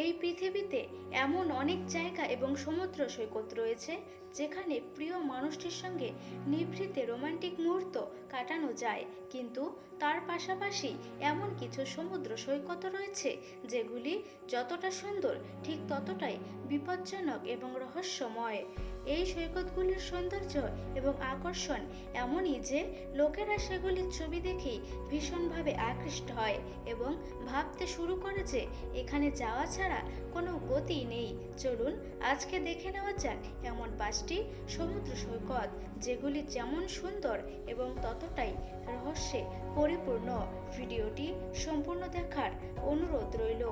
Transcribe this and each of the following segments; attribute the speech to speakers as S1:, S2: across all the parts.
S1: এই পৃথিবীতে এমন অনেক জায়গা এবং সমুদ্র সৈকত রয়েছে যেখানে প্রিয় মানুষটির সঙ্গে নিভৃতে রোমান্টিক মুহূর্ত কাটানো যায়। কিন্তু তার পাশাপাশি এমন কিছু সমুদ্র সৈকত রয়েছে, যেগুলি যতটা সুন্দর, ঠিক ততটাই বিপজ্জনক এবং রহস্যময়। এই সৈকতগুলির সৌন্দর্য এবং আকর্ষণ এমনই যে লোকেরা সেগুলির ছবি দেখেই ভীষণভাবে আকৃষ্ট হয় এবং ভাবতে শুরু করে যে এখানে যাওয়া ছাড়া কোনো গতি নেই। চলুন আজকে দেখে নেওয়া যাক এমন পাঁচটি সমুদ্র সৈকত, যেগুলি যেমন সুন্দর এবং ততটাই রহস্যে পরিপূর্ণ। ভিডিওটি সম্পূর্ণ দেখার অনুরোধ রইল।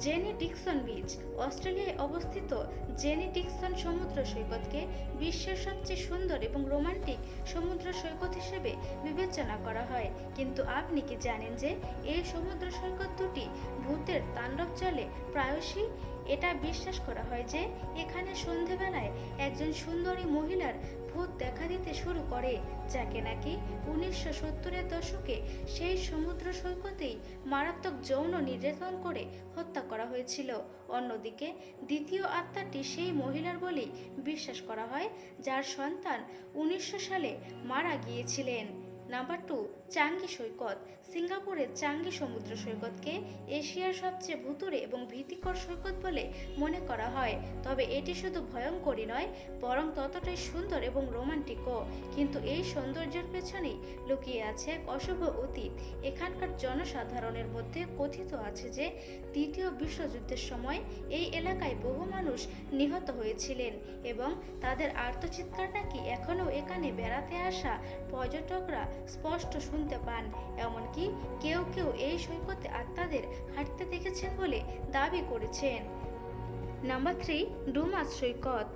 S1: জেনি ডিকসন বিচ, অস্ট্রেলিয়ায় অবস্থিত জেনি ডিকসন সমুদ্র সৈকতকে বিশ্বের সবচেয়ে সুন্দর এবং রোমান্টিক সমুদ্র সৈকত হিসেবে বিবেচনা করা হয়। কিন্তু আপনি কি জানেন যে এই সমুদ্র সৈকত দুটি ভূতের তাণ্ডব চলে? প্রায়শই এটা বিশ্বাস করা হয় যে এখানে সন্ধেবেলায় একজন সুন্দরী মহিলার ভূত দেখা দিতে শুরু করে, যাকে নাকি উনিশশো সত্তরের দশকে সেই সমুদ্র সৈকতেই মারাত্মক যৌন নির্যাতন করে হত্যা করা হয়েছিল। অন্যদিকে দ্বিতীয় আত্মাটি সেই মহিলার বলেই বিশ্বাস করা হয়, যার সন্তান উনিশশো সালে মারা গিয়েছিলেন। নাম্বার টু চাঙ্গি সৈকত। সিঙ্গাপুরের চাঙ্গি সমুদ্র সৈকতকে এশিয়ার সবচেয়ে ভুতুরে এবং ভীতিকর সৈকত বলে মনে করা হয়। তবে এটি শুধু ভয়ঙ্করই নয়, বরং ততটাই সুন্দর এবং রোমান্টিকও। কিন্তু এই সৌন্দর্যের পেছনেই লুকিয়ে আছে এক অশুভ অতীত। এখানকার জনসাধারণের মধ্যে কথিত আছে যে, দ্বিতীয় বিশ্বযুদ্ধের সময় এই এলাকায় বহু মানুষ নিহত হয়েছিলেন এবং তাদের আর্তচিৎকার নাকি এখনও এখানে বেড়াতে আসা পর্যটকরা স্পষ্ট শুনতে পান। এমনকি কেউ কেউ এই সৈকতে আত্মাদের হাঁটতে দেখেছেন বলে দাবি করেছেন। নাম্বার থ্রি, ডুমাস সৈকত।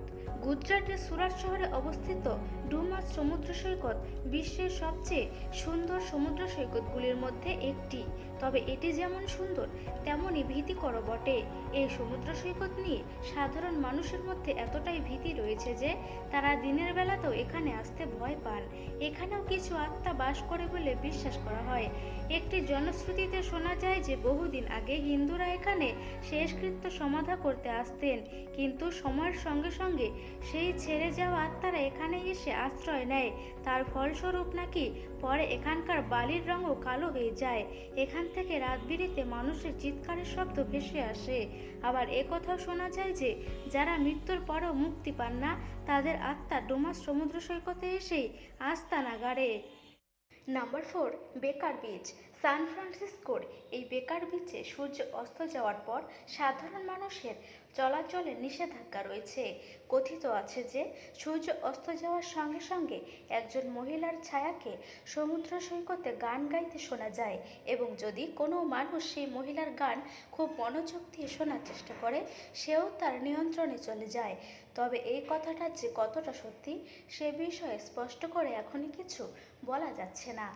S1: গুজরাটের সুরাট শহরে অবস্থিত ডুমাস সমুদ্র সৈকত বিশ্বের সবচেয়ে সুন্দর সমুদ্র সৈকতগুলির মধ্যে একটি। তবে এটি যেমন সুন্দর, তেমনই ভীতিকর বটে। এই সমুদ্র সৈকত নিয়ে সাধারণ মানুষের মধ্যে এতটাই ভীতি রয়েছে যে, তারা দিনের বেলাতেও এখানে আসতে ভয় পান। এখানেও কিছু আত্মা বাস করে বলে বিশ্বাস করা হয়। একটি জনশ্রুতিতে শোনা যায় যে, বহুদিন আগে হিন্দুরা এখানে শেষকৃত্য সমাধা করতে আসতেন। কিন্তু সময়ের সঙ্গে সঙ্গে সেই ছেড়ে যাওয়া আত্মারা এখানে এসে আশ্রয় নেয়। তার ফলস্বরূপ নাকি পরে এখানকার বালির রঙও কালো হয়ে যায়। এখান থেকে রাত বিড়িতে মানুষের চিৎকারের শব্দ ভেসে আসে। আবার একথাও শোনা যায় যে, যারা মৃত্যুর পরও মুক্তি পান না, তাদের আত্মা ডোমাস সমুদ্র সৈকতে এসেই আস্তানা গাড়ে। নাম্বার ফোর, বেকার বিচ সান ফ্রান্সিসকোর এই বেকার বিচে সূর্য অস্ত যাওয়ার পর সাধারণ মানুষের চলাচলে নিষেধাজ্ঞা রয়েছে। কথিত আছে যে, সূর্য অস্ত যাওয়ার সঙ্গে সঙ্গে একজন মহিলার ছায়াকে সমুদ্র সৈকতে গান গাইতে শোনা যায় এবং যদি কোনো মানুষ সেই মহিলার গান খুব মনোযোগ দিয়ে শোনার চেষ্টা করে, সেও তার নিয়ন্ত্রণে চলে যায়। তবে এই কথাটা যে কতটা সত্যি, সে বিষয়ে স্পষ্ট করে এখনই কিছু বলা যাচ্ছে না।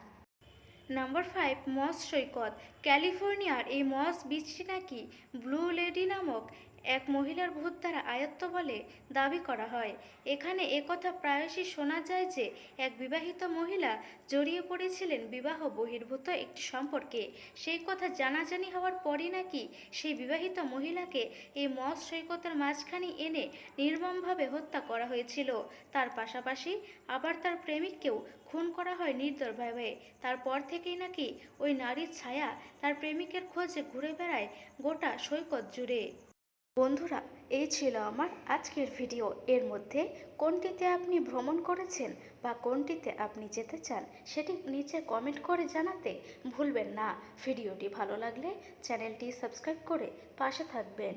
S1: নাম্বার ফাইভ, মস সৈকত। ক্যালিফোর্নিয়ার এই মস বিচটি নাকি ব্লু লেডি নামক এক মহিলার ভূত দ্বারা আয়ত্ত বলে দাবি করা হয়। এখানে একথা প্রায়শই শোনা যায় যে, এক বিবাহিত মহিলা জড়িয়ে পড়েছিলেন বিবাহ বহির্ভূত একটি সম্পর্কে। সেই কথা জানাজানি হওয়ার পরই নাকি সেই বিবাহিত মহিলাকে এই মস সৈকতের মাঝখানে এনে নির্মমভাবে হত্যা করা হয়েছিল। তার পাশাপাশি আবার তার প্রেমিককেও খুন করা হয় নির্দয়ভাবে। তারপর থেকেই নাকি ওই নারীর ছায়া তার প্রেমিকের খোঁজে ঘুরে বেড়ায় গোটা সৈকত জুড়ে। বন্ধুরা এই ছিল আমার আজকের ভিডিও। এর মধ্যে কোনটিতে আপনি ভ্রমণ করেছেন বা কোনটিতে আপনি যেতে চান সেটি নিচে কমেন্ট করে জানাতে ভুলবেন না। ভিডিওটি ভালো লাগলে চ্যানেলটি সাবস্ক্রাইব করে পাশে থাকবেন।